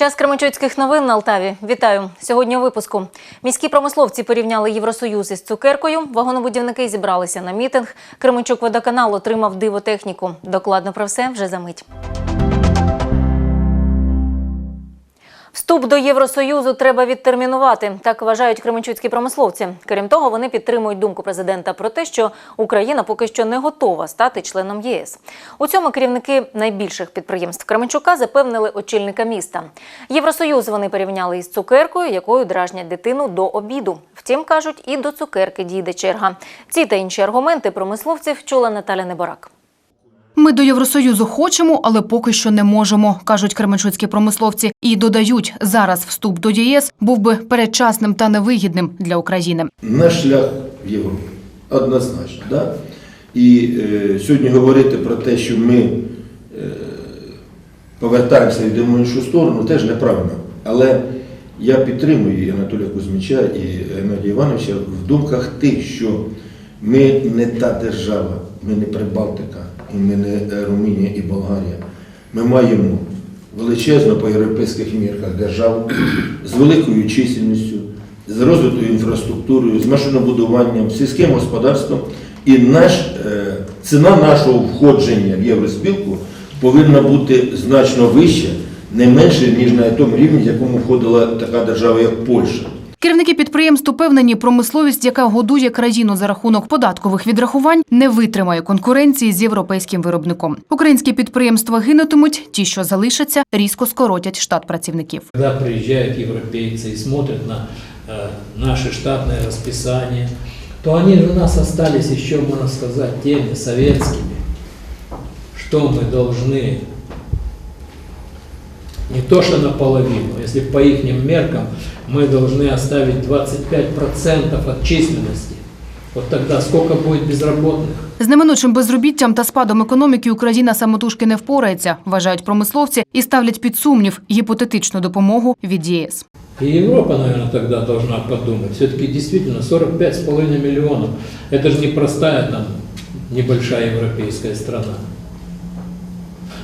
Час кременчуцьких новин на Алтаві. Вітаю. Сьогодні у випуску. Міські промисловці порівняли Євросоюз із цукеркою. Вагонобудівники зібралися на мітинг. Кременчук водоканал отримав дивотехніку. Докладно про все вже за мить. Вступ до Євросоюзу треба відтермінувати. Так вважають кременчуцькі промисловці. Крім того, вони підтримують думку президента про те, що Україна поки що не готова стати членом ЄС. У цьому керівники найбільших підприємств Кременчука запевнили очільника міста. Євросоюз вони порівняли із цукеркою, якою дражнять дитину до обіду. Втім, кажуть, і до цукерки дійде черга. Ці та інші аргументи промисловців чула Наталя Неборак. Ми до Євросоюзу хочемо, але поки що не можемо, кажуть кременчуцькі промисловці. І додають, зараз вступ до ЄС був би передчасним та невигідним для України. Наш шлях в Європу. Однозначно. Да? І е, сьогодні говорити про те, що ми е, повертаємося і йдемо в іншу сторону, теж неправильно. Але я підтримую Анатолія Кузьмича і Геннадія Івановича в думках тих, що ми не та держава, ми не Прибалтика, і ми не е, Румунія і Болгарія. Ми маємо величезну по європейських мірках державу з великою чисельністю, з розвитою інфраструктурою, з машинобудуванням, сільським господарством. І наш, е, ціна нашого входження в євроспілку повинна бути значно вища, не менше, ніж на тому рівні, в якому входила така держава, як Польща. Керівники підприємств упевнені, промисловість, яка годує країну за рахунок податкових відрахувань, не витримає конкуренції з європейським виробником. Українські підприємства гинутимуть, ті, що залишаться, різко скоротять штат працівників. Когда приезжают европейцы и смотрят на э, наше штатное расписание, то они же у нас остались еще, можно сказать, теми советскими, что мы должны не то что наполовину, если по их меркам мы должны оставить 25% от численности, вот тогда сколько будет безработных? З неминучим безробіттям та спадом економіки Україна самотужки не впорається, вважають промисловці і ставлять під сумнів гіпотетичну допомогу від ЄС. И Европа, наверное, тогда должна подумать. Все-таки действительно 45,5 миллионов. Это же не простая там небольшая европейская страна.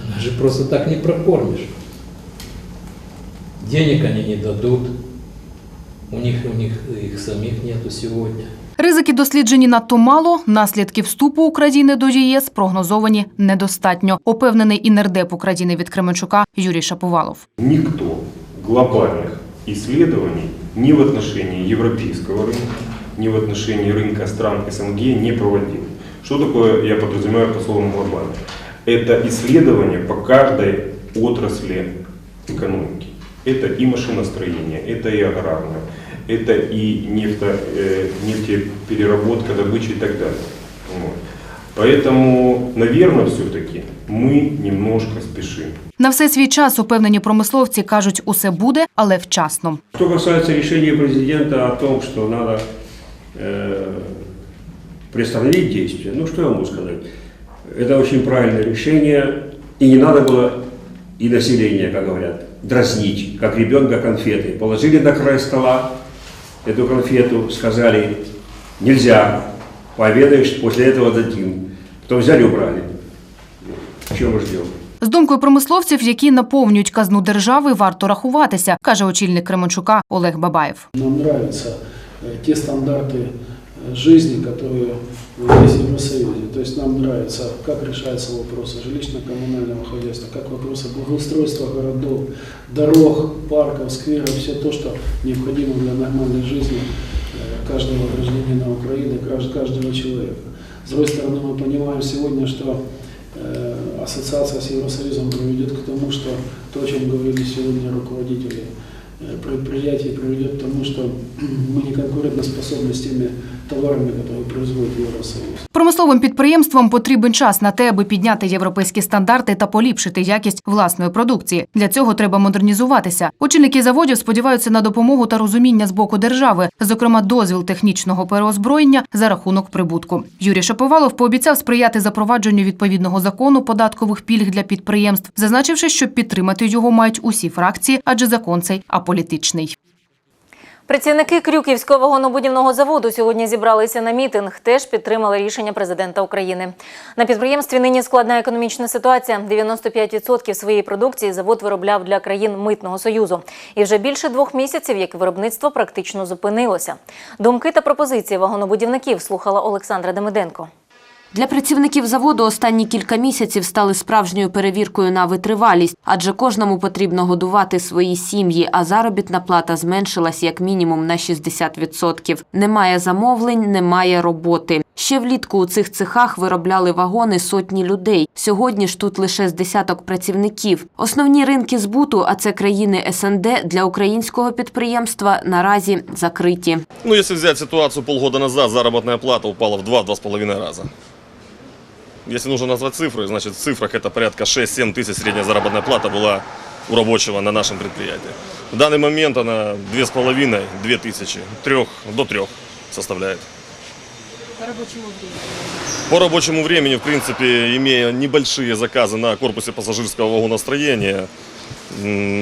Нас же просто так не прокормишь. Денег они не дадут. У них, у них их самих нету сегодня. Ризики досліджені надто мало, наслідки вступу України до ЄС прогнозовані недостатньо. Упевнений і нардеп України від Кременчука Юрій Шаповалов. Никто глобальных исследований ни в отношении европейского рынка, ни в отношении рынка стран СНГ не проводил. Что такое, я подразумеваю по словам глобально? Это исследование по каждой отрасли экономики. Это и машиностроение, это и аграрное, это и нефто, э, нефтепереработка, добыча и так далее. Вот. Поэтому, наверное, все-таки мы немножко спешим. На все свій час упевнені промисловці кажуть, усе буде, але вчасно. Что касается решения президента о том, что надо э, приостановить действия, ну что я могу сказать? Это очень правильное решение, и не надо было и население, как говорят, дразнить, как ребенка конфеты. Положили на край стола эту конфету, сказали, нельзя, пообедаешь, после этого дадим. Потом взяли и убрали. Чего мы ждем? З думкою промисловців, які наповнюють казну держави, варто рахуватися, каже очільник Кременчука Олег Бабаєв. Нам нравятся э, те стандарты э, жизни, которые есть в Евросоюзе. То есть нам нравится, как решаются вопросы жилищно-коммунального хозяйства, как вопросы благоустройства городов, дорог, парков, скверов, все то, что необходимо для нормальной жизни э, каждого гражданина Украины, кажд- каждого человека. С другой стороны, мы понимаем сегодня, что э, ассоциация с Евросоюзом приведет к тому, что то, о чем говорили сегодня руководители э, предприятий, приведет к тому, что мы не конкурентоспособны с теми товарами, которые производит Евросоюз. Промисловим підприємствам потрібен час на те, аби підняти європейські стандарти та поліпшити якість власної продукції. Для цього треба модернізуватися. Очільники заводів сподіваються на допомогу та розуміння з боку держави, зокрема дозвіл технічного переозброєння за рахунок прибутку. Юрій Шаповалов пообіцяв сприяти запровадженню відповідного закону податкових пільг для підприємств, зазначивши, що підтримати його мають усі фракції, адже закон цей аполітичний. Працівники Крюківського вагонобудівного заводу сьогодні зібралися на мітинг. Теж підтримали рішення президента України. На підприємстві нині складна економічна ситуація. 95% своєї продукції завод виробляв для країн митного союзу. І вже більше двох місяців, як виробництво практично зупинилося. Думки та пропозиції вагонобудівників слухала Олександра Демиденко. Для працівників заводу останні кілька місяців стали справжньою перевіркою на витривалість, адже кожному потрібно годувати свої сім'ї, а заробітна плата зменшилась як мінімум на 60%. Немає замовлень, немає роботи. Ще влітку у цих цехах виробляли вагони сотні людей. Сьогодні ж тут лише з десяток працівників. Основні ринки збуту, а це країни СНД, для українського підприємства наразі закриті. Ну, если взять ситуацию полгода назад, заработная плата упала в 2-2,5 раза. Если нужно назвать цифры, значит в цифрах это порядка 6-7 тысяч средняя заработная плата была у рабочего на нашем предприятии. В данный момент она 2,5-2 тысячи, 3 до 3 составляет. По рабочему времени, в принципе, имея небольшие заказы на корпусе пассажирского вагоностроения,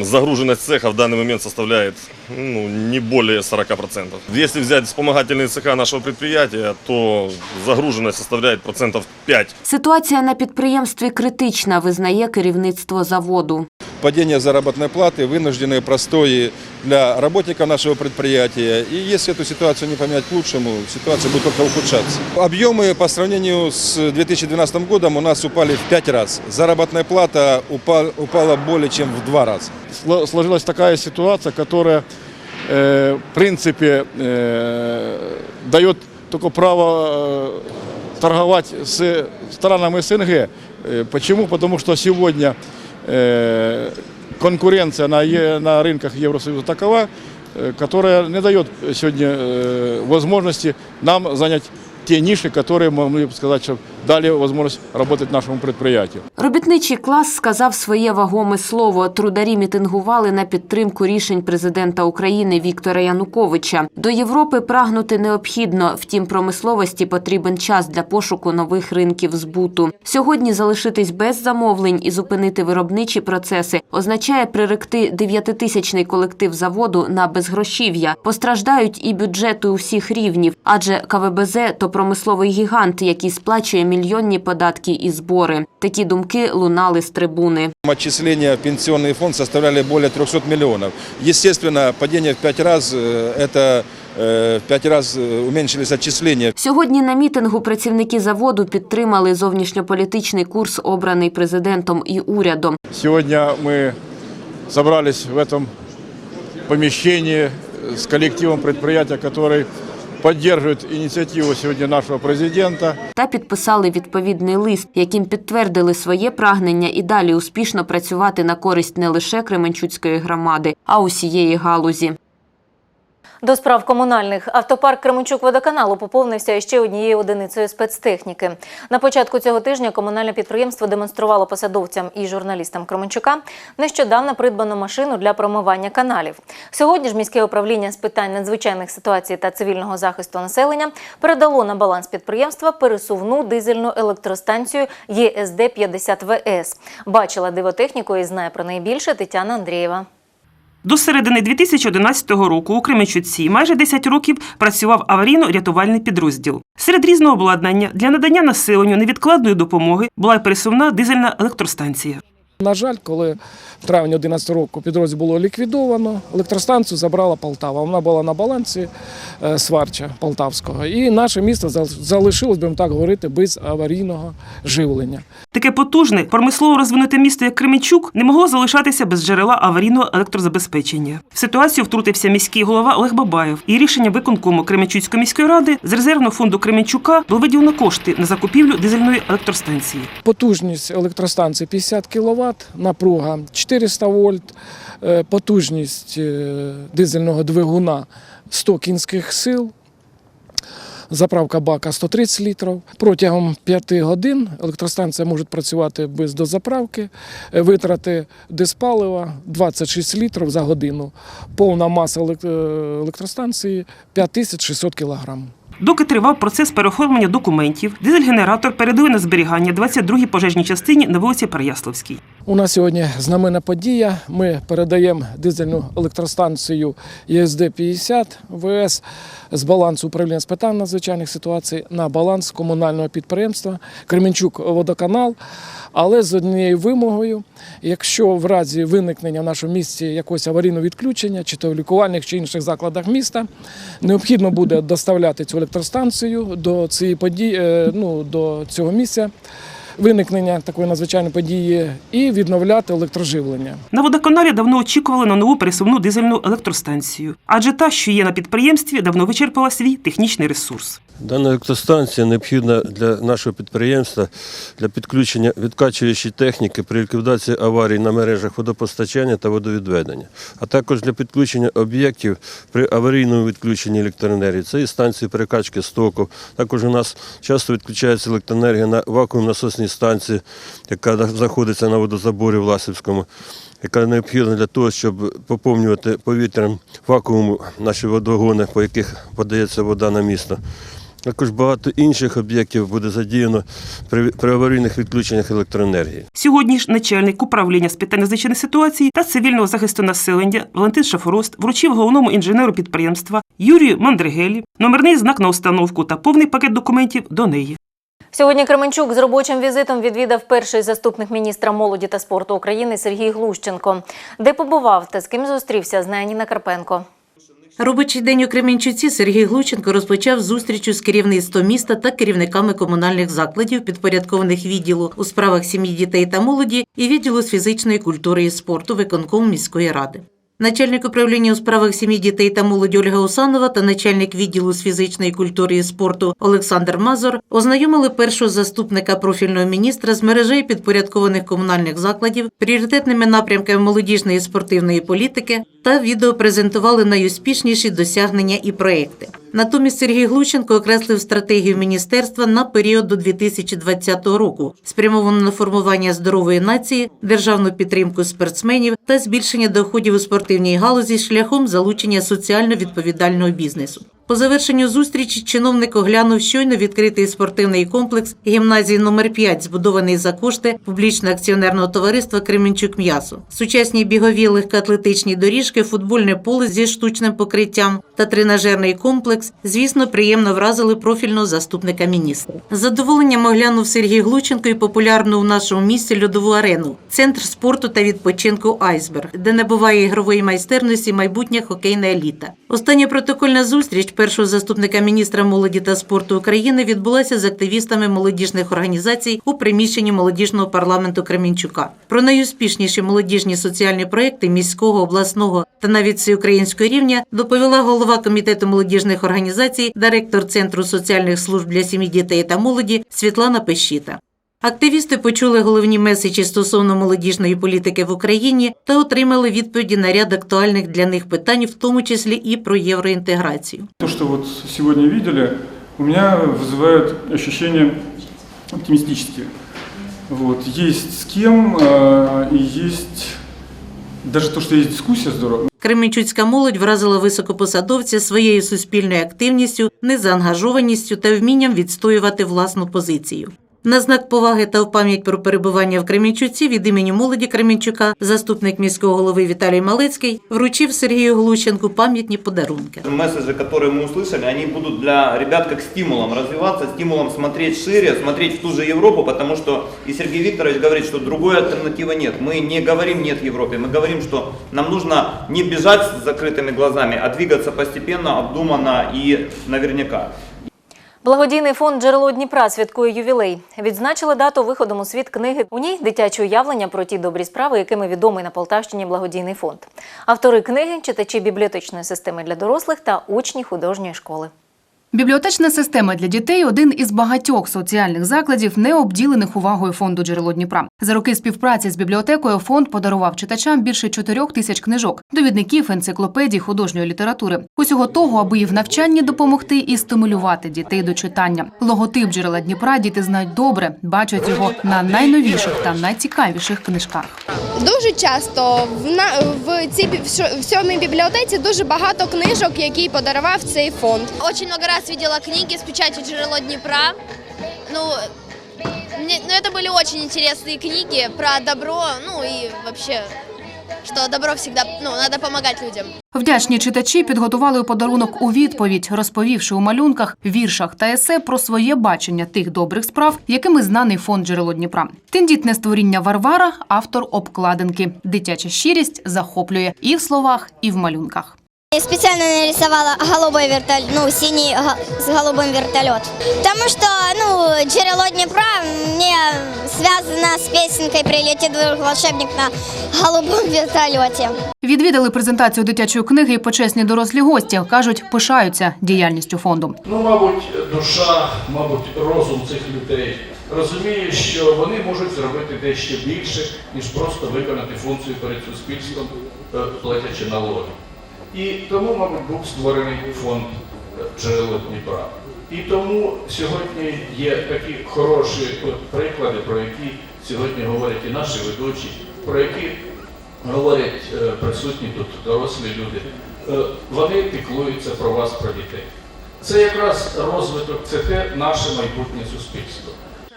загруженность цеха в данный момент составляет ну, не более 40%. Если взять вспомогательные цеха нашего предприятия, то загруженность составляет процентов 5. Ситуація на підприємстві критична, визнає керівництво заводу падение заработной платы, вынужденные простои для работников нашего предприятия. И если эту ситуацию не поменять к лучшему, ситуация будет только ухудшаться. Объемы по сравнению с 2012 годом у нас упали в 5 раз. Заработная плата упа- упала более чем в 2 раза. Сло- сложилась такая ситуация, которая, э, в принципе, э, дает только право э, торговать с странами СНГ. Э, Почему? Потому что сегодня э, конкуренция на, е- на рынках Евросоюза такова, э, которая не дает сегодня э, возможности нам занять те ниши, которые, могли бы сказать, что дали возможность работать нашему предприятию. Робітничий клас сказав своє вагоме слово. Трударі мітингували на підтримку рішень президента України Віктора Януковича. До Європи прагнути необхідно, втім промисловості потрібен час для пошуку нових ринків збуту. Сьогодні залишитись без замовлень і зупинити виробничі процеси означає приректи дев'ятитисячний колектив заводу на безгрошів'я. Постраждають і бюджети усіх рівнів, адже КВБЗ – то промисловий гігант, який сплачує мільйонні податки і збори. Такі думки лунали з трибуни. Отчисления в пенсионный фонд составляли более 300 миллионов. Естественно, падение в 5 раз, э, это э, в 5 раз э, уменьшились отчисления. Сьогодні на мітингу працівники заводу підтримали зовнішньополітичний курс, обраний президентом і урядом. Сегодня мы собрались в этом помещении с коллективом предприятия, который поддерживает ініціативу сьогодні нашого президента. Та підписали відповідний лист, яким підтвердили своє прагнення і далі успішно працювати на користь не лише Кременчуцької громади, а усієї галузі. До справ комунальних автопарк Кременчук-водоканалу поповнився ще однією одиницею спецтехніки. На початку цього тижня комунальне підприємство демонструвало посадовцям і журналістам Кременчука нещодавно придбану машину для промивання каналів. Сьогодні ж міське управління з питань надзвичайних ситуацій та цивільного захисту населення передало на баланс підприємства пересувну дизельну електростанцію ЄСД 50 ВС. Бачила дивотехніку і знає про неї більше Тетяна Андрієва. До середини 2011 року у Кременчуці майже 10 років працював аварійно-рятувальний підрозділ. Серед різного обладнання для надання населенню невідкладної допомоги була пересувна дизельна електростанція. На жаль, коли в травні 2011 року підрозділ було ліквідовано, електростанцію забрала Полтава. Вона була на балансі е, сварча Полтавського. І наше місто залишилось, будемо так говорити, без аварійного живлення. Таке потужне, промислово розвинуте місто, як Кременчук, не могло залишатися без джерела аварійного електрозабезпечення. В ситуацію втрутився міський голова Олег Бабаєв, і рішення виконкому Кременчуцької міської ради з резервного фонду Кременчука було виділено кошти на закупівлю дизельної електростанції. Потужність електростанції 50 кВт, напруга 400 вольт, е, потужність е, дизельного двигуна 100 кінських сил. Заправка бака 130 літрів. Протягом 5 годин електростанція може працювати без дозаправки. Е, Витрати диспалива 26 літрів за годину. Повна маса електростанції 5600 кг. Доки тривав процес переоформлення документів, дизель-генератор передали на зберігання 22-й пожежній частині на вулиці Переяславській. У нас сьогодні знаменна подія. Ми передаємо дизельну електростанцію ЄСД-50 ВС з балансу управління з питань надзвичайних ситуацій на баланс комунального підприємства Кременчук Водоканал. Але з однією вимогою, якщо в разі виникнення в нашому місті якогось аварійного відключення, чи то в лікувальних чи інших закладах міста, необхідно буде доставляти цю електростанцію до цієї події, е, ну, до цього місця виникнення такої надзвичайної події і відновляти електроживлення. На водоканалі давно очікували на нову пересувну дизельну електростанцію, адже та, що є на підприємстві, давно вичерпала свій технічний ресурс. Дана електростанція необхідна для нашого підприємства для підключення відкачуючої техніки при ліквідації аварій на мережах водопостачання та водовідведення, а також для підключення об'єктів при аварійному відключенні електроенергії. Це і станції перекачки стоку. Також у нас часто відключається електроенергія на вакуум-насосній станції, яка знаходиться на водозаборі в Ласівському. Яка необхідна для того, щоб поповнювати повітрям вакууму наші водогони, по яких подається вода на місто. Також багато інших об'єктів буде задіяно при, при аварійних відключеннях електроенергії. Сьогодні ж начальник управління з питань надзвичайних ситуацій та цивільного захисту населення Валентин Шафорост вручив головному інженеру підприємства Юрію Мандригелі номерний знак на установку та повний пакет документів до неї. Сьогодні Кременчук з робочим візитом відвідав перший заступник міністра молоді та спорту України Сергій Глущенко. Де побував та з ким зустрівся, знає Ніна Карпенко. Робочий день у Кременчуці Сергій Глученко розпочав зустрічу з керівництвом міста та керівниками комунальних закладів, підпорядкованих відділу у справах сім'ї, дітей та молоді і відділу з фізичної культури і спорту виконкому міської ради. Начальник управління у справах сім'ї, дітей та молоді Ольга Усанова та начальник відділу з фізичної культури і спорту Олександр Мазур ознайомили першого заступника профільного міністра з мережею підпорядкованих комунальних закладів, пріоритетними напрямками молодіжної спортивної політики та відеопрезентували найуспішніші досягнення і проекти. Натомість Сергій Глущенко окреслив стратегію міністерства на період до 2020 року, спрямовану на формування здорової нації, державну підтримку спортсменів та збільшення доходів у спортивній галузі шляхом залучення соціально відповідального бізнесу. По завершенню зустрічі чиновник оглянув щойно відкритий спортивний комплекс гімназії номер 5 збудований за кошти публічного акціонерного товариства Кременчук М'ясо. Сучасні бігові легкоатлетичні доріжки, футбольне поле зі штучним покриттям та тренажерний комплекс, звісно, приємно вразили профільного заступника міністра. З задоволенням оглянув Сергій Глученко і популярну у нашому місті льодову арену, центр спорту та відпочинку Айсберг, де набуває ігрової майстерності майбутня хокейна еліта. Остання протокольна зустріч першого заступника міністра молоді та спорту України відбулася з активістами молодіжних організацій у приміщенні молодіжного парламенту Кремінчука. Про найуспішніші молодіжні соціальні проекти міського, обласного та навіть всеукраїнського рівня доповіла голова комітету молодіжних організацій, директор Центру соціальних служб для сім'ї, дітей та молоді Світлана Пещіта. Активісти почули головні меседжі стосовно молодіжної політики в Україні та отримали відповіді на ряд актуальних для них питань, в тому числі і про євроінтеграцію. То, что вот сегодня видели, у меня вызывает ощущение оптимистические. Вот. Есть с кем, э, и есть даже то, что есть дискуссия, здорово. Кременчуцька молодь вразила високопосадовця своєю суспільною активністю, незаангажованістю та вмінням відстоювати власну позицію. На знак поваги та в пам'ять про перебування в Кременчуці від імені молоді Кременчука заступник міського голови Віталій Малицький вручив Сергію Глущенку пам'ятні подарунки. Месседжи, которые мы услышали, они будут для ребят как стимулом развиваться, стимулом смотреть шире, смотреть в ту же Европу, потому что и Сергей Викторович говорит, что другой альтернативы нет. Мы не говорим нет Европе, мы говорим, что нам нужно не бежать с закрытыми глазами, а двигаться постепенно, обдуманно и наверняка. Благодійний фонд Джерело Дніпра святкує ювілей. Відзначили дату виходом у світ книги. У ній дитяче уявлення про ті добрі справи, якими відомий на Полтавщині благодійний фонд. Автори книги читачі бібліотечної системи для дорослих та учні художньої школи. Бібліотечна система для дітей один із багатьох соціальних закладів, не обділених увагою фонду джерело Дніпра. За роки співпраці з бібліотекою фонд подарував читачам більше чотирьох тисяч книжок, довідників, енциклопедій, художньої літератури. Усього того, аби і в навчанні допомогти і стимулювати дітей до читання. Логотип джерела Дніпра діти знають добре, бачать його на найновіших та найцікавіших книжках. Дуже часто в на в цій бі- в шо- в сьомій бібліотеці дуже багато книжок, які подарував цей фонд. Очень много раз видела книги с печатью «Джерело Днепра». Ну, Мне, ну, это были очень интересные книги про добро, ну и вообще, что добро завжди ну, треба допомагати людям. Вдячні читачі підготували подарунок у відповідь, розповівши у малюнках, віршах та есе про своє бачення тих добрих справ, якими знаний фонд джерело Дніпра. Тендітне створіння Варвара, автор обкладинки. Дитяча щирість захоплює і в словах, і в малюнках. Я специально нарисовала голубой вертолет, ну, синий с голубым вертолет. Потому что, ну, Джерело Днепра мне связано с песенкой «Прилетит волшебник на голубом вертолете». Відвідали презентацію дитячої книги і почесні дорослі гості. кажуть, пишаються діяльністю фонду. Ну, мабуть, душа, мабуть, розум цих людей розуміє, що вони можуть зробити дещо більше, ніж просто виконати функцію перед суспільством, е, платячи налоги. І тому, мабуть, був створений фонд джерело Дніпра. І тому сьогодні є такі хороші от приклади, про які сьогодні говорять і наші ведучі, про які говорять е, присутні тут дорослі люди. Е, Вони піклуються про вас, про дітей. Це якраз розвиток, це те наше майбутнє суспільство.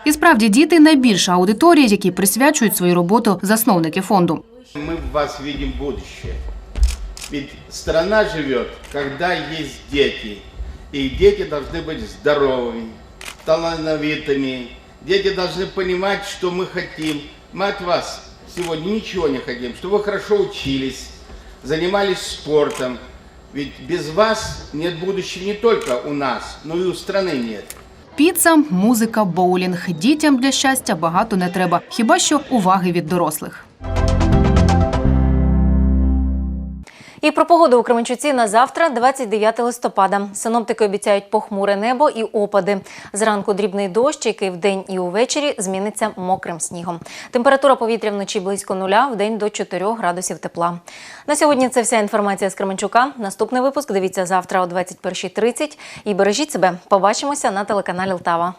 І справді діти найбільша аудиторія, які присвячують свою роботу засновники фонду. Мы в вас видим будущее. Ведь страна живет, когда есть дети. И дети должны быть здоровыми, талановитыми. Дети должны понимать, что мы хотим. Мы от вас сегодня ничего не хотим, чтобы вы хорошо учились, занимались спортом. Ведь без вас нет будущего не только у нас, но и у страны нет. Піца, музика, боулінг. Дітям для щастя багато не треба, хіба що уваги від дорослих. І про погоду у Кременчуці на завтра, 29 листопада. Синоптики обіцяють похмуре небо і опади. Зранку дрібний дощ, який вдень і увечері зміниться мокрим снігом. Температура повітря вночі близько нуля, вдень до 4 градусів тепла. На сьогодні це вся інформація з Кременчука. Наступний випуск дивіться завтра о 21.30. І бережіть себе. Побачимося на телеканалі Лтава.